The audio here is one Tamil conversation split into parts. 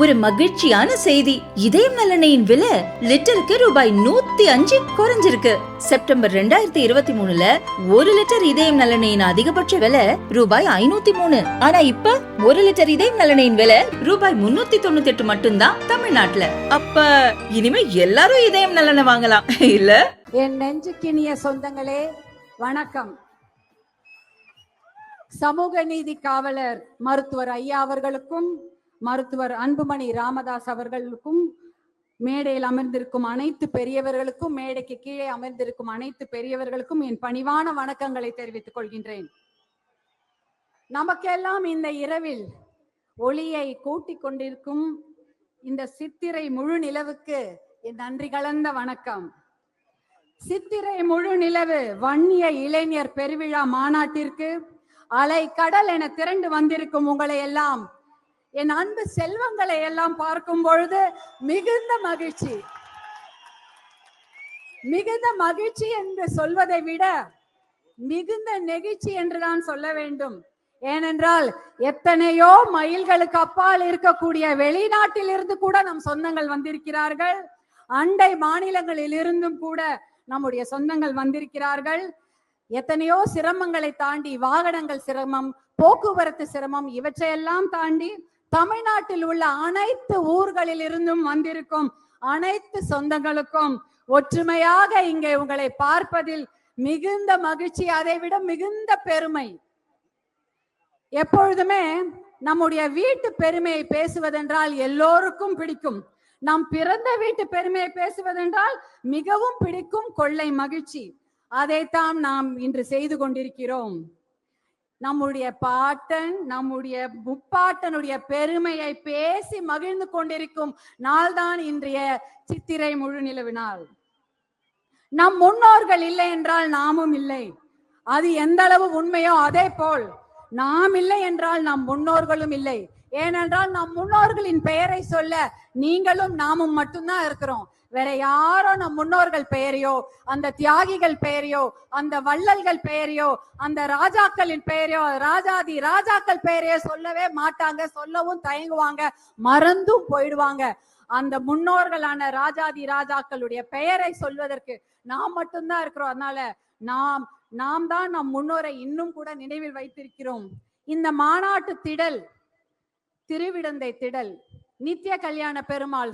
ஒரு மகிழ்ச்சியான செய்தி. இதயம் நலனையின் விலை லிட்டருக்கு ரூபாய் நூத்தி அஞ்சு குறைஞ்சிருக்கு. செப்டம்பர் ரெண்டாயிரத்தி இருபத்தி மூணுல ஒரு லிட்டர் இதயம் நலனையின் அதிகபட்ச விலை ரூபாய் ஐநூத்தி மூணு. ஆனா இப்ப ஒரு லிட்டர் இதயம் நலனையின் விலை ரூபாய் முன்னூத்தி தொண்ணூத்தி எட்டு மட்டும்தான் தமிழ்நாட்டுல. அப்ப இனிமே எல்லாரும் இதயம் நலனை வாங்கலாம். இல்ல? என் நெஞ்சுக்கினிய சொந்தங்களே வணக்கம். சமூக நீதி காவலர் மருத்துவர் ஐயா அவர்களுக்கும் மருத்துவர் அன்புமணி ராமதாஸ் அவர்களுக்கும் மேடையில் அமர்ந்திருக்கும் அனைத்து பெரியவர்களுக்கும் மேடைக்கு கீழே அமர்ந்திருக்கும் அனைத்து பெரியவர்களுக்கும் என் பணிவான வணக்கங்களை தெரிவித்துக் கொள்கின்றேன். நமக்கெல்லாம் இந்த இரவில் ஒளியை கூட்டிக் கொண்டிருக்கும் இந்த சித்திரை முழு நிலவுக்கு என் நன்றி கலந்த வணக்கம். சித்திரை முழு நிலவு வன்னிய இளைஞர் பெருவிழா மாநாட்டிற்கு அலை கடல் என திரண்டு வந்திருக்கும் உங்களை எல்லாம் என் அன்பு செல்வங்களை எல்லாம் பார்க்கும் பொழுது மிகுந்த மகிழ்ச்சி. மிகுந்த மகிழ்ச்சி என்று சொல்வதை விட மிகுந்த நெகிழ்ச்சி என்றுதான் சொல்ல வேண்டும். ஏனென்றால் எத்தனையோ மைல்களுக்கு அப்பால் இருக்கக்கூடிய வெளிநாட்டில் இருந்து கூட நம் சொந்தங்கள் வந்திருக்கிறார்கள். அண்டை மாநிலங்களில் இருந்தும் கூட நம்முடைய சொந்தங்கள் வந்திருக்கிறார்கள். எத்தனையோ சிரமங்களை தாண்டி வாகனங்கள் சிரமம் போக்குவரத்து சிரமம் இவற்றையெல்லாம் தாண்டி தமிழ்நாட்டில் உள்ள அனைத்து ஊர்களில் இருந்தும் வந்திருக்கும் அனைத்து சொந்தங்களுக்கும் ஒற்றுமையாக இங்கே உங்களை பார்ப்பதில் மிகுந்த மகிழ்ச்சி அதை விட மிகுந்த பெருமை. எப்பொழுதுமே நம்முடைய வீட்டு பெருமையை பேசுவதென்றால் எல்லோருக்கும் பிடிக்கும். நம் பிறந்த வீட்டு பெருமையை பேசுவதென்றால் மிகவும் பிடிக்கும் கொள்ளை மகிழ்ச்சி. அதைத்தான் நாம் இன்று செய்து கொண்டிருக்கிறோம். நம்முடைய பாட்டன் நம்முடைய முப்பாட்டனுடைய பெருமையை பேசி மகிழ்ந்து கொண்டிருக்கும் நாள்தான் இன்றைய சித்திரை முழு நிலவினால் நாள். நம் முன்னோர்கள் இல்லை என்றால் நாமும் இல்லை. அது எந்த அளவு உண்மையோ அதே போல் நாம் இல்லை என்றால் நம் முன்னோர்களும் இல்லை. ஏனென்றால் நம் முன்னோர்களின் பெயரை சொல்ல நீங்களும் நாமும் மட்டும்தான் இருக்கிறோம். வேற யாரோ நம் முன்னோர்கள் பெயரையோ அந்த தியாகிகள் பெயரையோ அந்த வள்ளல்கள் பெயரையோ அந்த ராஜாக்களின் பெயரையோ ராஜாதி ராஜாக்கள் பெயரையோ சொல்லவே மாட்டாங்க சொல்லவும் தயங்குவாங்க மறந்தும் போயிடுவாங்க. அந்த முன்னோர்களான ராஜாதி ராஜாக்களுடைய பெயரை சொல்வதற்கு நாம் மட்டும்தான் இருக்கிறோம். அதனால நாம் நாம் தான் நம் முன்னோரை இன்னும் கூட நினைவில் வைத்திருக்கிறோம். இந்த மாநாட்டு திடல் திருவிடந்தை திடல் நித்திய கல்யாண பெருமாள்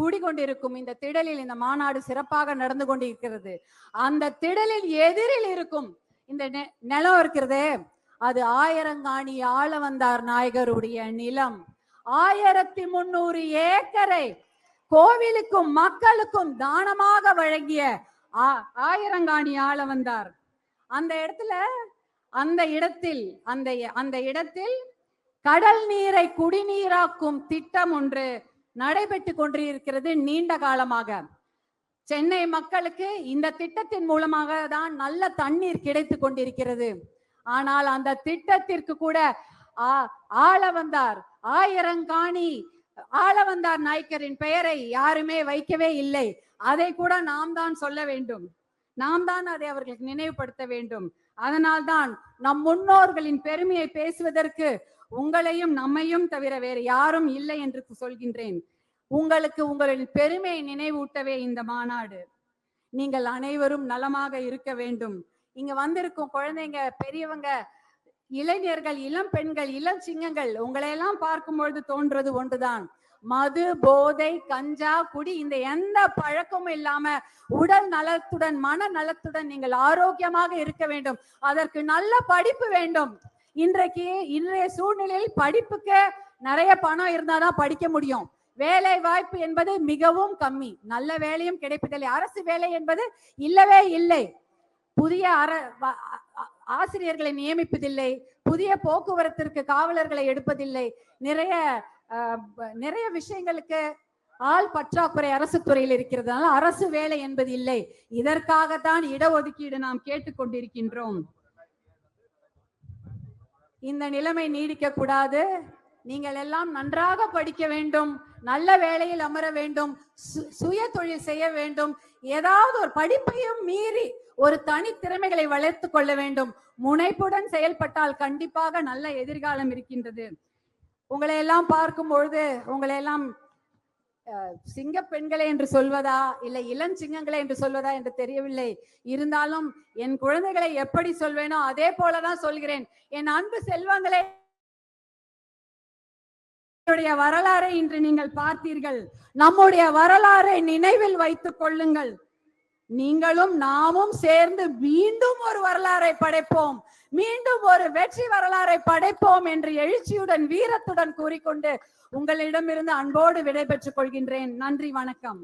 கூடிக்கொண்டிருக்கும் இந்த திடலில் இந்த மாநாடு சிறப்பாக நடந்து கொண்டிருக்கிறது. அந்த திடலில் எதிரில் இருக்கும் இந்த நெ- நிலம் இருக்கிறதே அது ஆயிரங்காணி ஆள வந்தார் நாயகருடைய நிலம். ஆயிரத்தி முன்னூறு ஏக்கரை கோவிலுக்கும் மக்களுக்கும் தானமாக வழங்கிய ஆ- ஆயிரங்காணி ஆள வந்தார். அந்த இடத்துல அந்த இடத்தில் அந்த அந்த இடத்தில் கடல் நீரை குடிநீராக்கும் திட்டம் ஒன்று நடைபெற்று கொண்டிருக்கிறது நீண்ட காலமாக. சென்னை மக்களுக்கு இந்த திட்டத்தின் மூலமாக தான் நல்ல தண்ணீர் கிடைத்து கொண்டிருக்கிறது. ஆனால் அந்த திட்டத்திற்கு கூட ஆ- ஆள வந்தார் ஆயிரங்காணி ஆள வந்தார் நாயக்கரின் பெயரை யாருமே வைக்கவே இல்லை. அதை கூட நாம் தான் சொல்ல வேண்டும். நாம் தான் அதை அவர்களுக்கு நினைவுபடுத்த வேண்டும். அதனால்தான் நம் முன்னோர்களின் பெருமையை பேசுவதற்கு உங்களையும் நம்மையும் தவிர வேறு யாரும் இல்லை என்று சொல்கின்றேன். உங்களுக்கு உங்களின் பெருமையை நினைவூட்டவே இந்த மாநாடு. நீங்கள் அனைவரும் நலமாக இருக்க வேண்டும். இங்க வந்திருக்கும் குழந்தைங்க பெரியவங்க இளைஞர்கள் இளம் பெண்கள் இளம் சிங்கங்கள் உங்களை எல்லாம் பார்க்கும் பொழுது தோன்றது ஒன்றுதான். மது போதை கஞ்சா குடி இந்த எந்த பழக்கமும் இல்லாம உடல் நலத்துடன் மன நலத்துடன் நீங்கள் ஆரோக்கியமாக இருக்க வேண்டும். அதற்கு நல்ல படிப்பு வேண்டும். இன்றைக்கு இன்றைய சூழ்நிலையில் படிப்புக்கு நிறைய பணம் இருந்தாதான் படிக்க முடியும். வேலை வாய்ப்பு என்பது மிகவும் கம்மி. நல்ல வேலையும் கிடைப்பதில்லை. அரசு வேலை என்பது இல்லவே இல்லை. புதிய அர ஆசிரியர்களை நியமிப்பதில்லை. புதிய போக்குவரத்திற்கு காவலர்களை எடுப்பதில்லை. நிறைய நிறைய விஷயங்களுக்கு ஆள் பற்றாக்குறை அரசு துறையில் இருக்கிறதுனால அரசு வேலை என்பது இல்லை. இதற்காகத்தான் இடஒதுக்கீடு நாம் கேட்டுக்கொண்டிருக்கின்றோம். இந்த நிலைமை நீடிக்க கூடாது. நீங்கள் எல்லாம் நன்றாக படிக்க வேண்டும். நல்ல வேலையில் அமர வேண்டும். சு- சுய தொழில் செய்ய வேண்டும். ஏதாவது ஒரு படிப்பையும் மீறி ஒரு தனி திறமைகளை வளர்த்து கொள்ள வேண்டும். முனைப்புடன் செயல்பட்டால் கண்டிப்பாக நல்ல எதிர்காலம் இருக்கின்றது. உங்களை எல்லாம் பார்க்கும் பொழுது உங்களை எல்லாம் சிங்க பெண்களே என்று சொல்வதா? இல்லை இளஞ்சிங்கங்களே என்று சொல்வதா என்று தெரியவில்லை. இருந்தாலும் என் குழந்தைகளை எப்படி சொல்வேனோ அதே போலதான் சொல்கிறேன். என் அன்பு செல்வங்களே நம்முடைய வரலாறை இன்று நீங்கள் பார்த்தீர்கள். நம்முடைய வரலாறை நினைவில் வைத்துக் கொள்ளுங்கள். நீங்களும் நாமும் சேர்ந்து மீண்டும் ஒரு வரலாறை படைப்போம். மீண்டும் ஒரு வெற்றி வரலாறை படைப்போம் என்று எழுச்சியுடன் வீரத்துடன் கூறிக்கொண்டு உங்களிடமிருந்து அன்போடு விடைபெற்றுக் கொள்கின்றேன். நன்றி வணக்கம்.